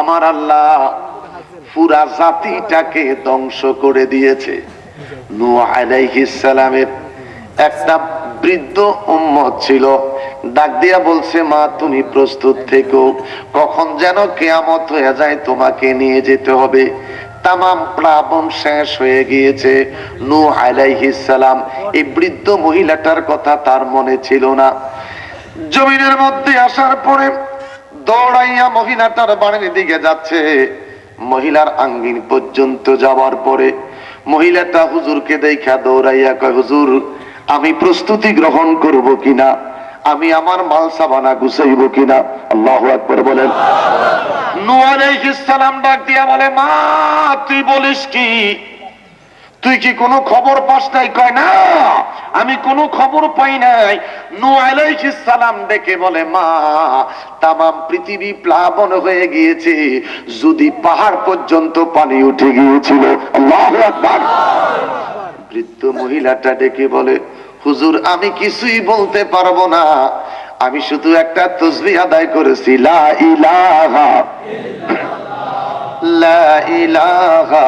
আমার আল্লাহ পুরা জাতিটাকে ধ্বংস করে দিয়েছে। সালামের একটা বৃদ্ধ উম্মত ছিল। ডাক দিয়া বলছে, মা, তুমি প্রস্তুত থেকো। কখন যেন কেয়ামত হয়ে যায়, তোমাকে নিয়ে যেতে হবে। তামাম প্লাবন শেষ হয়ে গিয়েছে। নূ আলাইহিস সালাম, এই বৃদ্ধ মহিলাটার কথা তার মনে ছিল না। জমিনের মধ্যে আসার পরে দৌড়াইয়া মহিলাটার বাড়ির দিকে যাচ্ছে। মহিলার আঙ্গিন পর্যন্ত যাওয়ার পরে মহিলাটা হুজুরকে দেখা দৌড়াইয়া কয়, হুজুর, আমি প্রস্তুতি গ্রহণ করব কিনা? আমি আমার মাল সাবানা গুছাইব কিনা? আল্লাহু আকবার বলেন। আলাইহিস সালাম ডাক দিয়া বলে, মা, তুই বলিস কি? তুই কি কোনো খবর পাস নাই? কয় না, আমি কোনো খবর পাই নাই। নু আলাইহিস সালাম ডেকে বলে, মা, তামাম পৃথিবী প্লাবন হয়ে গিয়েছে। যদি পাহাড় পর্যন্ত পানি উঠে গিয়েছিল। আল্লাহু আকবার। বৃদ্ধ মহিলাটা ডেকে বলে, হুজুর, আমি কিছুই বলতে পারব না। আমি শুধু একটা তসবি আদায় করেছি। লা ইলাহা লা ইলাহা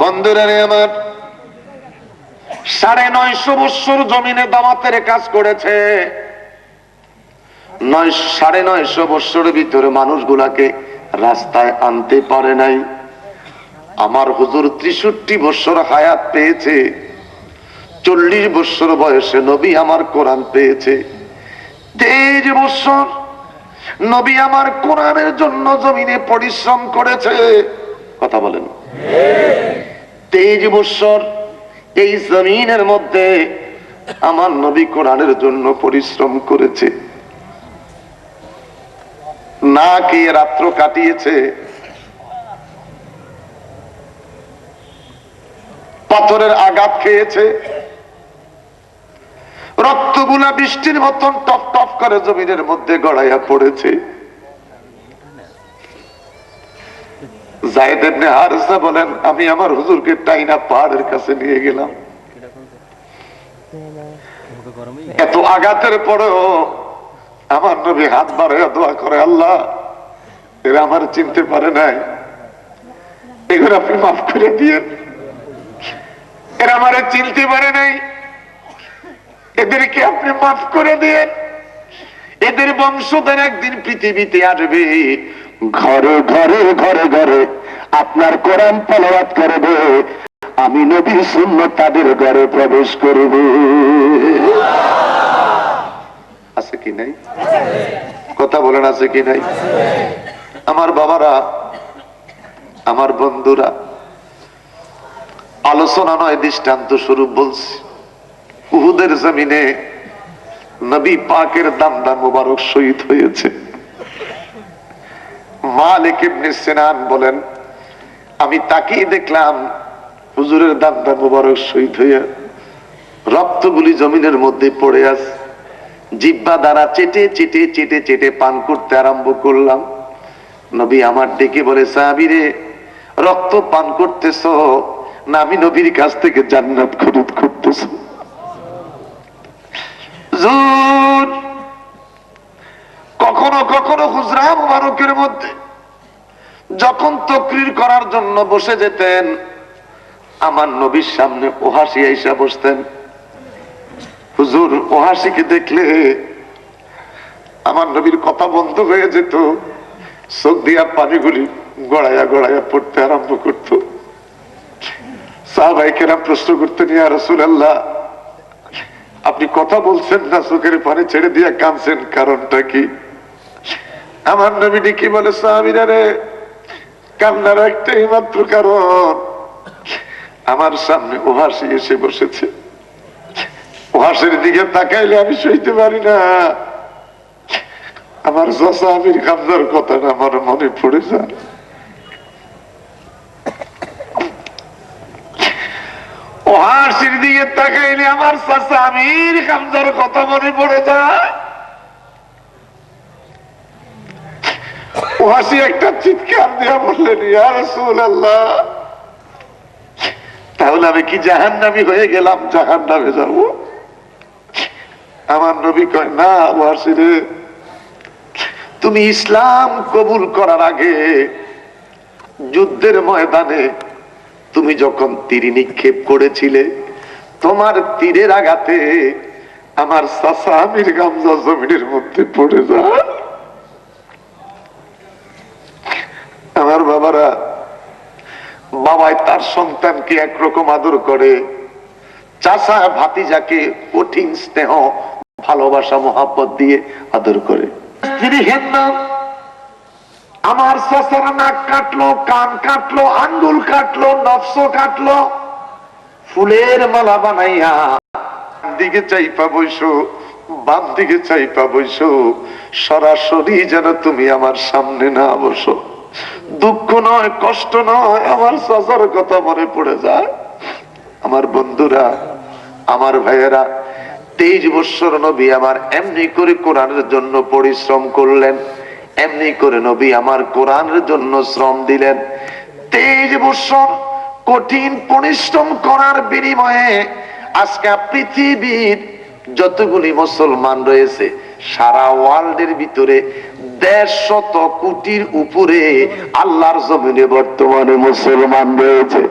বন্ধুরা আমার, সাড়ে নয়শো বৎসর জমিনে দামাতের কাজ করেছে। নয়, সাড়ে নয়শো বৎসরের ভিতরে মানুষগুলাকে রাস্তায় আনতে পারে নাই। আমার হুজুর ত্রিষট্টি বৎসর হায়াত পেয়েছে। চল্লিশ বৎসর বয়সে নবী আমার কোরআন পেয়েছে। তেইশ বৎসর নবী আমার কোরআনের জন্য জমিনে পরিশ্রম করেছে। কথা বলেন। তেইশ বৎসর এই জমিনের মধ্যে আমার নবী কোরআনের জন্য পরিশ্রম করেছে। না কে রাত্র কাটিয়েছে। পাথরের আঘাত খেয়েছে। রক্তগুলা বৃষ্টির মতন টপ টপ করে জমিনের মধ্যে গড়াইয়া পড়েছে। বলেন, আমি আমার হুজুরকে টাইনা পাহাড়ের কাছে নিয়ে গেলাম। এত আঘাতের পরেও আমার নবী হাত বাড়াইয়া দোয়া করে, আল্লাহ, এরা আমার চিনতে পারে নাই। এগুলো আপনি মাফ করে দিয়ে এরা আমার চিনতে পারে নাই। এদেরকে আপনি মাফ করে দিয়ে এদের বংশধর একদিন পৃথিবীতে আসবে। ঘরে ঘরে ঘরে ঘরে আপনার কোরআন পালাওয়াত করবে। আমি নবী শূন্য তাদের ঘরে প্রবেশ করব। আছে কি নাই? কথা বলেন, আছে কি নাই? আমার বাবারা, আমার বন্ধুরা, আলোচনা নয়, দৃষ্টান্ত স্বরূপ বলছি। উহুদের জমিনে নবী পাকের দাম দাম মুবারক শহীদ হয়েছে। মালিক ইবনে সিনান বলেন, আমি তাকেই দেখলাম হুজুরের দামদার মুবারক শহীদ হইয়া রক্তগুলি জমিনের মধ্যে পড়ে আছে। জিব্বা দ্বারা চেটে চেটে চেটে চেটে পান করতে আরম্ভ করলাম। নবী আমার ডেকে বলে, সাহাবিরে, রক্ত পান করতেছ না, আমি নবীর কাছ থেকে জান্নাত খরিদ করতেছ। হুজরা মুবারকের মধ্যে। যখন তকরির করার জন্য বসে যেতেন, আমার নবীর সামনে ওহাসি আইসা বসতেন। হুজুর, ওহাসিকে দেখলে আমার নবীর কথা বন্ধ হয়ে যেত। চোখ দিয়া পানিগুলি গড়াইয়া গড়াইয়া পড়তে আরম্ভ করতো। সাহবাইকেরা প্রশ্ন করতেন, ইয়া আল্লাহ আপনি কথা বলছেন না, চোখের পানি ছেড়ে দিয়ে কাঁদছেন, কারণটা কি? আমার নবীটি কি বলে, সাহাবিরা রে, কান্নার একটাই মাত্র কারণ, আমার সামনে ওহাসি এসে বসেছে। ওহাসের দিকে তাকাইলে আমি সইতে পারি না। আমার চাষা আমির কামদার কথাটা আমার মনে পড়ে যায়। ওহাসির দিকে তাকাইলে আমার চাষা আমির কামদার কথা মনে পড়ে যায়। ওহাসি একটা চিৎকার বললেন রাসূলুল্লাহ, তাহলে আমি কি জাহান নামি হয়ে গেলাম? জাহান নামে যাব? আমার নবী কয়, না ওয়াসি রে, তুমি ইসলাম কবুল করার আগে যুদ্ধের ময়দানে তুমি যখন তীর নিক্ষেপ করেছিলে, তোমার তীরের আঘাতে আমার চাষা আমির গামজা জমিনের মধ্যে পড়ে যায় আমার বাবারা বাবাই তার সন্তানকে একরকম আদর করে। চাষা ভাতিজাকে কঠিন স্নেহ, ভালোবাসা মহাপত দিয়ে আদর করে। তিনি হেন না আমার চাষার নাক কাটলো, কান কাটলো, আঙ্গুল কাটলো, নফস কাটলো। ফুলের মালা বানাইয়া দিকে চাইপা বইসো বাম দিকে চাইপা বইসো সরাসরি যেন তুমি আমার সামনে না বসো। দুঃখ নয়, কষ্ট নয়, আমার চাচার কথা মনে পড়ে যায়। আমার বন্ধুরা, আমার ভাইয়েরা, তেইশ বৎসর নবী আমার এমনি করে কোরআনের জন্য পরিশ্রম করলেন, এমনি করে নবী আমার কোরআনের জন্য শ্রম দিলেন। তেইশ বৎসর কঠিন পরিশ্রম করার বিনিময়ে আজকে পৃথিবীর যতগুলি মুসলমান রয়েছে, সারা ওয়ার্ল্ডের ভিতরে দেড় শত কোটির উপরে আল্লাহর জমিনে বর্তমানে মুসলমান রয়েছে।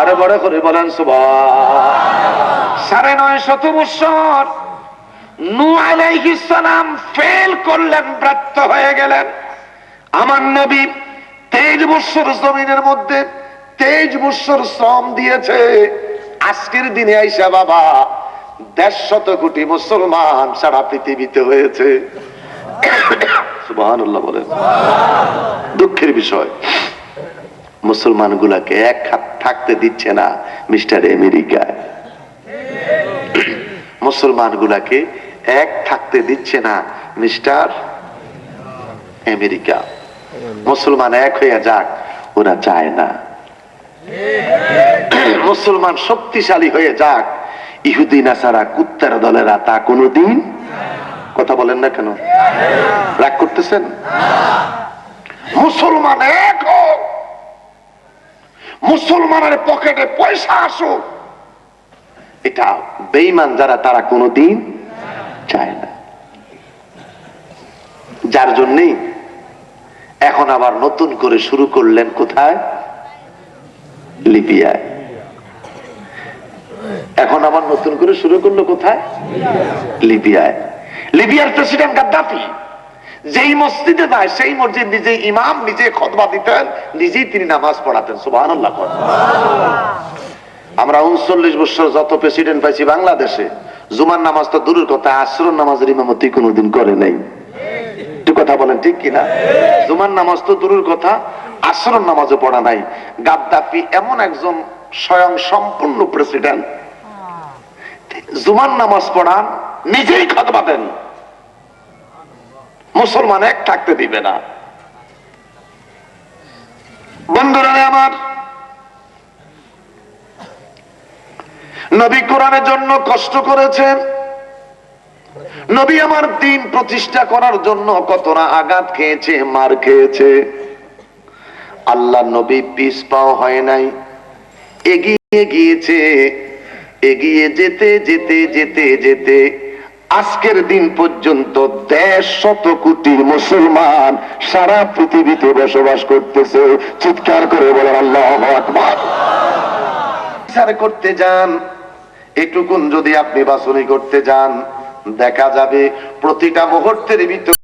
আরও বড় করে বলেন সুবহান সাড়ে নয় শত বৎসর নূ আলাইহিস ফেল করলেন, ব্যর্থ হয়ে গেলেন। আমার নবী তেইশ বৎসর জমিনের মধ্যে তেইশ বৎসর শ্রম দিয়েছে। আজকের দিনে আইসা বাবা দেড় শত কোটি মুসলমান সারা পৃথিবীতে হয়েছে। সুবহানাল্লাহ বলেন। দুঃখের বিষয় মুসলমান গুলাকে এক হাত থাকতে দিচ্ছে না মিস্টার আমেরিকায়। মুসলমান গুলাকে এক থাকতে দিচ্ছে না মিস্টার আমেরিকা। মুসলমান এক হইয়া যাক, ওরা চায় না। মুসলমান শক্তিশালী হয়ে যাক, ইহুদি, নাসারা, কুত্তার দলেরা তা কোনোদিন কথা বলেন না কেন? রাগ করতেছেন? মুসলমান এক মুসলমানের পকেটে পয়সা আসুক। এটা বেইমান যারা, তারা কোনোদিন চায় না। যার জন্যই এখন আবার নতুন করে শুরু করলেন কোথায়? লিবিয়ায়। এখন আবার নতুন করে শুরু করল কোথায়? লিবিয়ায়। লিবিয়ার প্রেসিডেন্ট গাদ্দাফি, যেই মসজিদে যায়, সেই মসজিদ নিজে ইমাম নিজে খতবা দিতেন, নিজেই তিনি নামাজ পড়াতেন। সুবাহ আমরা উনচল্লিশ বছর যত প্রেসিডেন্ট পাইছি বাংলাদেশে, জুমার নামাজ তো দূরের কথা আশ্রম নামাজের ইমামতি কোনোদিন করে নাই। কথা বলেন ঠিক কিনা? জুমার নামাজ তো দূরের কথা আশ্রম নামাজও পড়া নাই। গাদ্দাফি এমন একজন স্বয়ং সম্পূর্ণ প্রেসিডেন্ট জুমার নামাজ পড়ান নিজেই খতবা দেন মুসলমান এক থাকতে দিবে না। বন্ধুরা, আমার নবী কোরআনের জন্য কষ্ট করেছেন। নবী আমার দিন প্রতিষ্ঠা করার জন্য কতটা আঘাত খেয়েছে, মার খেয়েছে। আল্লাহ নবী পিস পাও হয় নাই। এগিয়ে গিয়েছে, এগিয়ে যেতে যেতে যেতে যেতে। আজকের দিন পর্যন্ত দেড় শত কোটি মুসলমান সারা পৃথিবীতে বসবাস করতেছে। চিৎকার করে বলেন, আল্লাহ বিচার করতে যান। এটুকুন যদি আপনি বাসনি করতে যান, দেখা যাবে প্রতিটা মুহূর্তের ভিতর